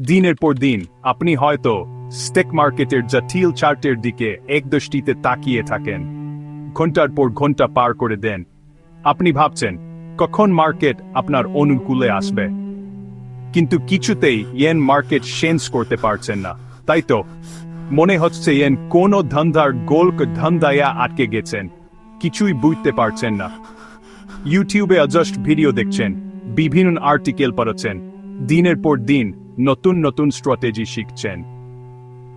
দিনের পর দিন, আপনি হয়তো স্টেক মার্কেটের জটিল চার্টের দিকে একদৃষ্টিতে তাকিয়ে থাকেন। ঘণ্টার পর ঘণ্টা পার করে দেন। আপনি ভাবছেন, কখন মার্কেট আপনার অনুকূলে আসবে? কিন্তু কিছুতেই ইয়েন মার্কেট সেন্স করতে পারছেন না। তাই তো, মনে হচ্ছে ইয়েন কোন ধান্দার গোলক ধান্দায়া আটকে গেছেন। কিছুই বুঝতে পারছেন না। ইউটিউবে জাস্ট ভিডিও দেখছেন, বিভিন্ন আর্টিকেল পড়াচ্ছেন। দিনের পর দিন নতুন নতুন স্ট্র্যাটেজি শিখছেন।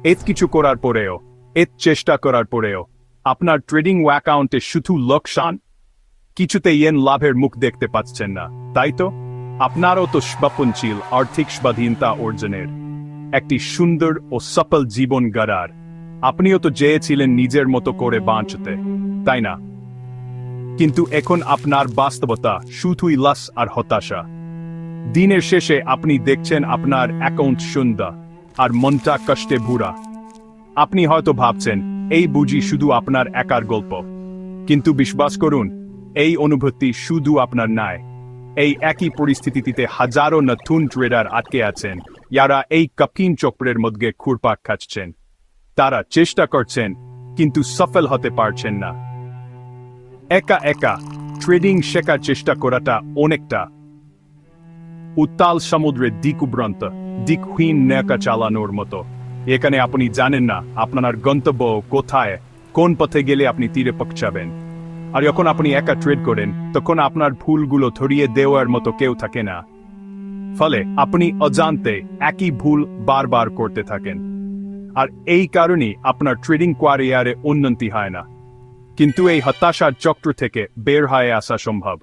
এত কিছু করার পরেও, এত চেষ্টা করার পরেও, আপনার ট্রেডিং অ্যাকাউন্টে শুধু লোকসান? কিছুতে ইয়েন লাভের মুখ দেখতে পাচ্ছেন না, তাই তো? আপনারও তো স্বপ্ন ছিল আর্থিক স্বাধীনতা অর্জনের একটি সুন্দর ও সফল জীবন গড়ার। আপনিও তো চেয়েছিলেন নিজের মতো করে বাঁচতে, তাই না? কিন্তু এখন আপনার বাস্তবতা শুধুই লাস আর হতাশা। দিনের শেষে আপনি দেখছেন আপনার অ্যাকাউন্ট সুন্দর আর মনটা কষ্টে ভুরা। আপনি হয়তো ভাবছেন, এই বুঝি শুধু আপনার একার গল্প। কিন্তু বিশ্বাস করুন, এই অনুভূতি শুধু আপনার নয় এই একই পরিস্থিতিতে হাজারো নতুন ট্রেডার আটকে আছেন। যারা এই কঠিন চক্রের মধ্যে খুরপাক খাচ্ছেন। তারা চেষ্টা করছেন, কিন্তু সফল হতে পারছেন না। একা একা ট্রেডিং শেখার চেষ্টা করাটা অনেকটা উত্তাল সমুদ্রে দিকুভ্রান্ত দিকহীন নৌকা চালানোর মতো। এখানে আপনি জানেন না, আপনার গন্তব্য কোথায়, কোন পথে গেলে আপনি তীরে পৌঁছাবেন। আর যখন আপনি একা ট্রেড করেন, তখন আপনার ভুলগুলো ধরিয়ে দেওয়ার মতো কেউ থাকে না। ফলে আপনি অজান্তে একই ভুল বারবার করতে থাকেন। আর এই কারণেই আপনার ট্রেডিং কোয়ারিয়ারে উন্নতি হয় না। কিন্তু এই হতাশার চক্র থেকে বের হয়ে আসা সম্ভব।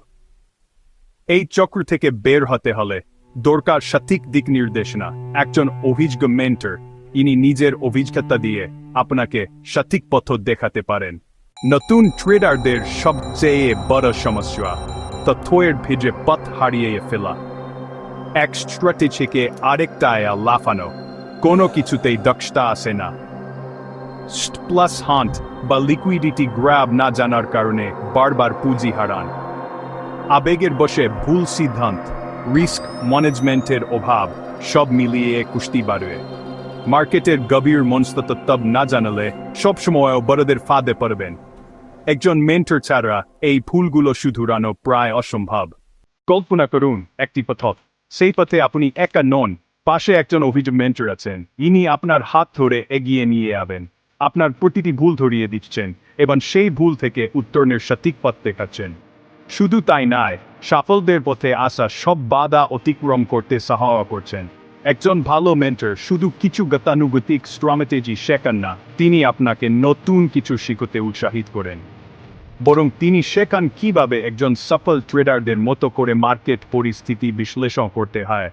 এই চক্র থেকে বের হতে হলে দরকার সঠিক দিক নির্দেশনা, একজন অভিজ্ঞ মেন্টর ইনি নিজের অভিজ্ঞতা দিয়ে আপনাকে সঠিক পথ দেখাতে পারেন। নতুন ট্রেডারদের সবচেয়ে বড় সমস্যা, তথ্যের ভিজে পথ হারিয়ে ফেলা। এক স্ট্র্যাটেজিকে আরেকটায় লাফানো, কোনো কিছুতেই দক্ষতা আসে না। প্লাস হান্ট বা লিকুইডিটি গ্র্যাব না জানার কারণে বারবার পুঁজি হারান। আবেগের বসে ভুল সিদ্ধান্ত রিস্ক ম্যানেজমেন্টের অভাব, সব মিলিয়ে কুস্তি বাড়বে। মার্কেটের গভীর মনস্তত্ব না জানালে সবসময় বড়দের ফাঁদে পড়বেন। একজন মেন্টর ছাড়া এই ভুলগুলো শুধরানো প্রায় অসম্ভব। কল্পনা করুন, একটি পথ সেই পথে আপনি একা নন, পাশে একজন অভিযোগ মেন্টর আছেন। ইনি আপনার হাত ধরে এগিয়ে নিয়ে যাবেন আপনার প্রতিটি ভুল ধরিয়ে দিচ্ছেন এবং সেই ভুল থেকে উত্তরণের সঠিক পথ দেখাচ্ছেন। শুধু তাই নয়, সাফল্যের পথে আসা সব বাধা অতিক্রম করতে সহায়তা করছেন। একজন ভালো মেন্টর শুধু কিছু গতানুগতিক স্ট্রাটেজি শেখান না, তিনি আপনাকে নতুন কিছু শিখতে উৎসাহিত করেন। বরং তিনি শেখান কীভাবে একজন সফল ট্রেডারদের মতো করে মার্কেট পরিস্থিতি বিশ্লেষণ করতে হয়,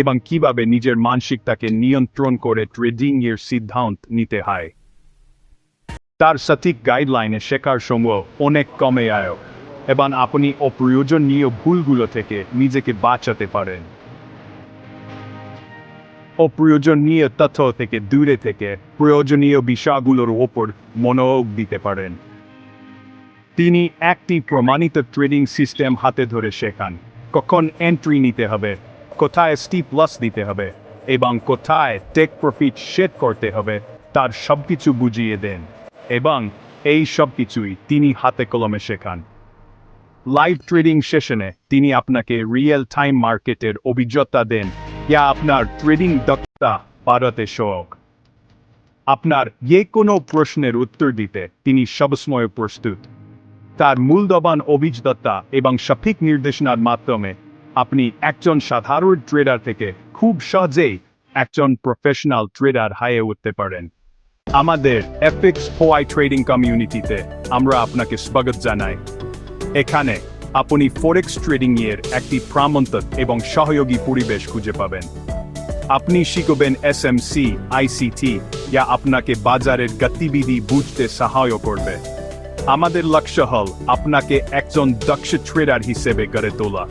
এবং কীভাবে নিজের মানসিকতাকে নিয়ন্ত্রণ করে ট্রেডিং এর সিদ্ধান্ত নিতে হয়। তার সঠিক গাইডলাইনে শেখার সময় অনেক কমে আয় এবং আপনি অপ্রয়োজনীয় ভুলগুলো থেকে নিজেকে বাঁচাতে পারেন। অপ্রয়োজনীয় তথ্য থেকে দূরে থেকে প্রয়োজনীয় বিষয়গুলোর ওপর মনোযোগ দিতে পারেন। তিনি একটি প্রমাণিত ট্রেডিং সিস্টেম হাতে ধরে শেখান, কখন এন্ট্রি নিতে হবে, কোথায় স্টি প্লাস দিতে হবে, এবং কোথায় টেক প্রফিট সেট করতে হবে, তার সবকিছু বুঝিয়ে দেন, এবং এই সব কিছুই তিনি হাতে কলমে শেখান। লাইভ ট্রেডিং সেশনে তিনি আপনাকে রিয়েল টাইম মার্কেটের অভিজ্ঞতা দেন। যা আপনার ট্রেডিং দক্ষতা বাড়াতে সহক আপনার যে কোনো প্রশ্নের উত্তর দিতে তিনি সবসময় প্রস্তুত। তার মূল্যবান অভিজ্ঞতা এবং সঠিক নির্দেশনার মাধ্যমে আপনি একজন সাধারণ ট্রেডার থেকে খুব সহজেই একজন প্রফেশনাল ট্রেডার হয়ে উঠতে পারেন। আমাদের এফিক্স হোয়াই ট্রেডিং কমিউনিটিতে আমরা আপনাকে স্বাগত জানাই। এখানে আপনি ফরেক্স ট্রেডিং এর একটি প্রামন্তক এবং সহযোগী পরিবেশ খুঁজে পাবেন। আপনি শিখবেন এসএমসি আইসিটি যা আপনাকে বাজারের গতিবিধি বুঝতে সহায় করবে। আমাদের লক্ষ্য হল আপনাকে একজন দক্ষ ট্রেডার হিসেবে গড়ে তোলা।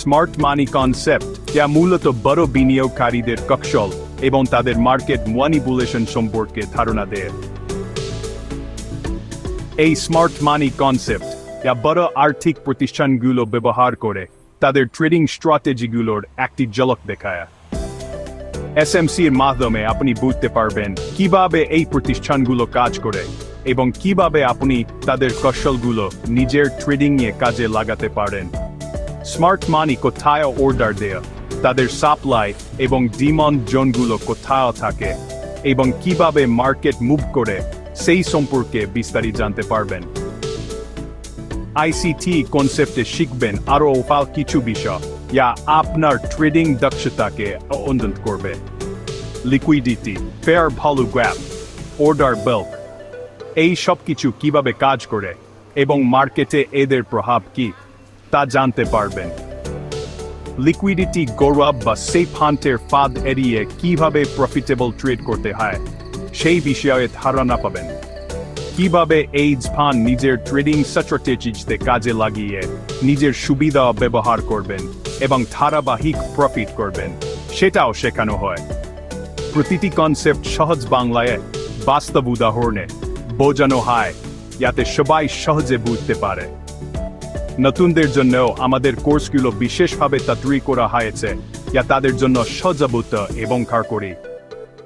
স্মার্ট মানি কনসেপ্ট যা মূলত বড় বিনিয়োগকারীদের কক্ষল এবং তাদের মার্কেট ম্যানিপুলেশন সম্পর্কে ধারণা দেয়। এই স্মার্ট মানি কনসেপ্ট যা বড় আর্থিক প্রতিষ্ঠানগুলো ব্যবহার করে তাদের ট্রেডিং স্ট্র্যাটেজিগুলোর একটি ঝলক দেখায়। এসএমসি এর মাধ্যমে আপনি বুঝতে পারবেন কীভাবে এই প্রতিষ্ঠানগুলো কাজ করে এবং কীভাবে আপনি তাদের কৌশলগুলো নিজের ট্রেডিং এ কাজে লাগাতে পারেন। স্মার্ট মানি কোথায় অর্ডার দেয়া, তাদের সাপ্লাই এবং ডিমান্ড জোনগুলো কোথায় থাকে এবং কীভাবে মার্কেট মুভ করে, সেই সম্পর্কে বিস্তারিত জানতে পারবেন। আইসিটি কনসেপ্টে শিখবেন আরও উপাল কিছু বিষয়। যা আপনার ট্রেডিং দক্ষতাকে উন্নত করবে। Liquidity fair value gap order block এই সব কিছু কীভাবে কাজ করে এবং মার্কেটে এদের প্রভাব কি, তা জানতে পারবেন। লিকুইডিটি গৌরব বা সেফ হান্টের ফাঁদ এড়িয়ে কীভাবে প্রফিটেবল ট্রেড করতে হয়, সেই বিষয়ে ধারণা পাবেন। কীভাবে এইডস ফান নিজের ট্রেডিং স্ট্র্যাটেজিতে কাজে লাগিয়ে নিজের সুবিধা ব্যবহার করবেন এবং ধারাবাহিক প্রফিট করবেন, সেটাও শেখানো হয়। প্রতিটি কনসেপ্ট সহজ বাংলায়, বাস্তব উদাহরণে বোঝানো হয়, যাতে সবাই সহজে বুঝতে পারে। নতুনদের জন্য আমাদের কোর্সগুলো বিশেষভাবে তৈরি করা হয়েছে, যা তাদের জন্য সহজাবুত এবং কারকরি।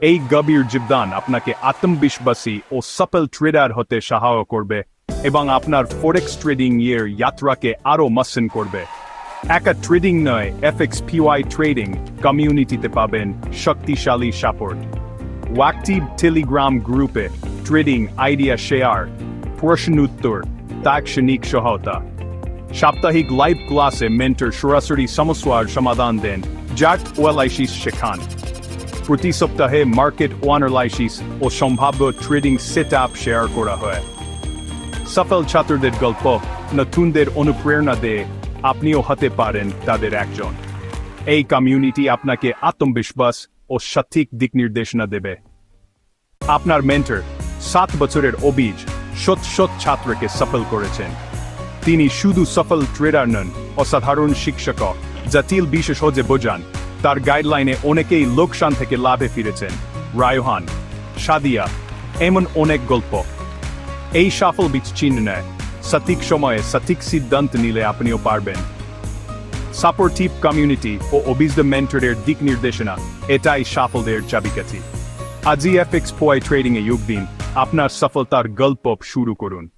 এই গভীর জীবদান আপনাকে আত্মবিশ্বাসী ও সফল ট্রেডার হতে সাহায্য করবে এবং আপনার ফরেক্স ট্রেডিং এর যাত্রাকে আরও মসৃণ করবে। একা ট্রেডিং নয় এফএক্স পিওয়াই ট্রেডিং কমিউনিটিতে পাবেন শক্তিশালী সাপোর্ট ওয়াক্টিভ টেলিগ্রাম গ্রুপে ট্রেডিং আইডিয়া শেয়ার প্রশ্ন উত্তর, তাৎক্ষণিক সহায়তা। সাপ্তাহিক লাইভ ক্লাসে মেন্টর সরাসরি সমস্যার সমাধান দেন, যাক, ওয়ালাইসিস শেখান। প্রতি সপ্তাহে মার্কেট ওয়ানালাইসিস ও সম্ভাব্য ট্রেডিং সেট আপ শেয়ার করা হয়। সফল ছাত্রদের গল্প, নতুনদের অনুপ্রেরণা দিয়ে আপনিও হতে পারেন তাদের একজন। এই কমিউনিটি আপনাকে আত্মবিশ্বাস ও সঠিক দিক নির্দেশনা দেবে। আপনার মেন্টর সাত বছরের অবিজ শত শত ছাত্রকে সফল করেছেন। তিনি শুধু সফল ট্রেডার নন, অসাধারণ শিক্ষক, জাতিল সহজে বোঝান তার গাইডলাইনে অনেকেই লোকসান থেকে লাভে ফিরেছেন। রায়হান, সাদিয়া, এমন অনেক গল্প। এই সফল বীজ চিহ্ন নেয়। সঠিক সময়ে সঠিক সিদ্ধান্ত নিলে আপনিও পারবেন। সাপোর্টিভ কমিউনিটি ও অভিজ্ঞ মেন্টরের দিক নির্দেশনা, এটাই সাফল্যের চাবিকাঠি। আজই এফএক্স পোয়াই ট্রেডিং এ যোগ দিন। আপনার সফলতার গল্প শুরু করুন।